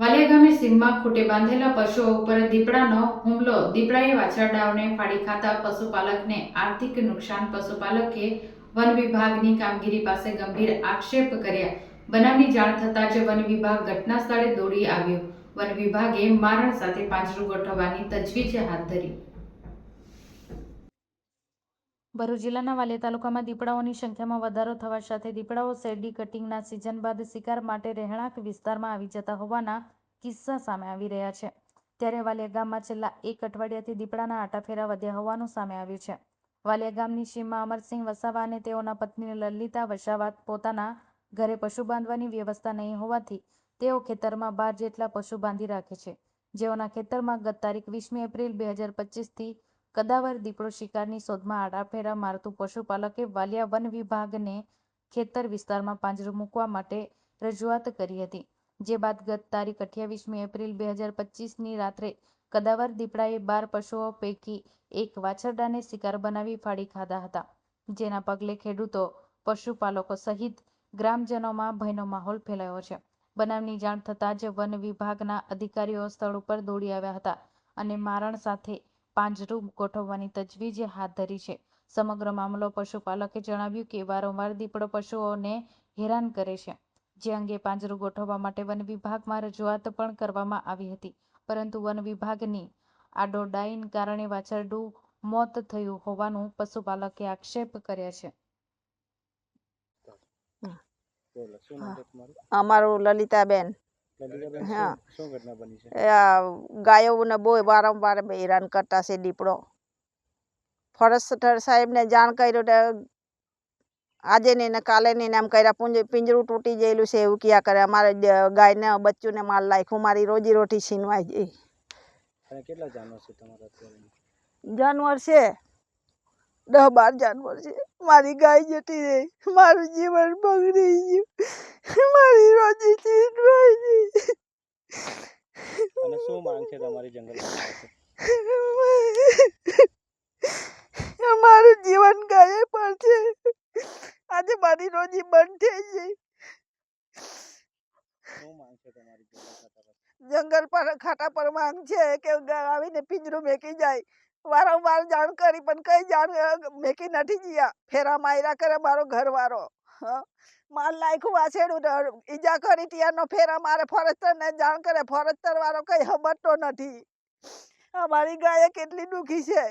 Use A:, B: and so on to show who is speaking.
A: વાલિયા ગામે સીમમાં ખૂટે બાંધેલા પશુઓ ઉપર દીપડાનો હુમલો. દીપડાએ વાછરડાઓને ફાડી ખાતા પશુપાલકને આર્થિક નુકસાન. પશુપાલકે વન વિભાગની કામગીરી પાસે ગંભીર આક્ષેપ કર્યા. બનાવની જાણ થતાં જ વન વિભાગ ઘટના સ્થળે દોડી આવ્યો. વન વિભાગે મારણ સાથે પાંજરું ગોઠવવાની તજવીજ હાથ ધરી. ભરૂચ જિલ્લાના વાલિયા તાલુકામાં દીપડાઓની સંખ્યામાં વધારો થવા સાથે દીપડાઓ શેરડી કટિંગના સિઝન બાદ શિકાર માટે રહેણાંક વિસ્તારમાં આવી જતા હોવાના કિસ્સા સામે આવી રહ્યા છે. ત્યારે વાલિયા ગામમાં છેલ્લા એક અઠવાડિયાથી દીપડાના આટાફેરા વધ્યા હોવાનું સામે આવ્યું છે. વાલિયા ગામની સીમમાં અમરસિંહ વસાવા અને તેઓના પત્ની લલિતા વસાવા પોતાના ઘરે પશુ બાંધવાની વ્યવસ્થા નહીં હોવાથી તેઓ ખેતરમાં બાર જેટલા પશુ બાંધી રાખે છે. જેઓના ખેતરમાં ગત તારીખ વીસમી એપ્રિલ બે હજાર પચીસથી કદાવર દીપડો શિકારની શોધમાં આડાફેરા મારતું પશુપાલકે વાલિયા વન વિભાગને ખેતર વિસ્તારમાં પાંજરું મૂકવા માટે રજૂઆત કરી હતી. જે બાદ ગત તારીખ અઠ્યાવીસમી એપ્રિલ બે હજાર પચીસની રાત્રે કદાવર દીપડાએ બાર પશુઓ પૈકી એક વાછરડાને શિકાર બનાવી ફાડી ખાધા હતા. જેના પગલે ખેડૂતો, પશુપાલકો સહિત ગ્રામજનોમાં ભયનો માહોલ ફેલાયો છે. બનાવની જાણ થતાં જ વન વિભાગના અધિકારીઓ સ્થળ ઉપર દોડી આવ્યા હતા અને મારણ સાથે પાંજરું ગોઠવવાની તજવીજ હાથ ધરી છે. સમગ્ર મામલો પશુપાલકે જણાવ્યું કે વારંવાર દીપડો પશુઓને હેરાન કરે છે. જે અંગે પાંજરું ગોઠવવા માટે વન વિભાગમાં રજૂઆત પણ કરવામાં આવી હતી. પરંતુ વન વિભાગની આડોડાઈન કારણે વાછરડું મોત થયું હોવાનું પશુપાલકે આક્ષેપ કર્યા છે.
B: અમારું લલિતાબેન. હા. ગાયોને બહુ વારંવાર હેરાન કરતા છે દીપડો. ફોરેસ્ટર સાહેબને જાણ કર્યું તો આજે નહીં ને કાલે નહીં ને એમ કર્યા પૂંજ પિંજરું તૂટી ગયેલું છે એવું ક્યાં કરે? અમારે ગાયને બચ્ચુને માલ નાખ્યું મારી રોજી રોટી છીનવાઈ
C: જઈ કેટલા જાનવર છે તમારા
B: જાનવર છે? દસ બાર જાનવર છે. મારી ગાય જતી રહી. મારું જીવન બગડી ગયું. મારી રોજી છીનવાઈ ગઈ
C: અને શું માંગ છે તમારી જંગલ
B: અમારું જીવન ગાયે પર છે. આજે મારી રોજી બંધ થઈ ગઈ.
C: શું માંગ છે તમારી જંગલ
B: પર? ખાટા પર માંગ છે કે આવીને પિંજરું મેકી જાય. વારંવાર જાણ કરી પણ કઈ જાણ મેકી નથી ગયા. ફેરા માયરા કરે મારો ઘરવાળો. માલ નાખ્યું વાછેડું ઈજા કરી ત્યાંનો ફેર અમારે ફોરેસ્ટરને જાણ કરે ફોરેસ્ટર વાળો કઈ ખબરતો નથી. અમારી ગાય કેટલી દુખી છે.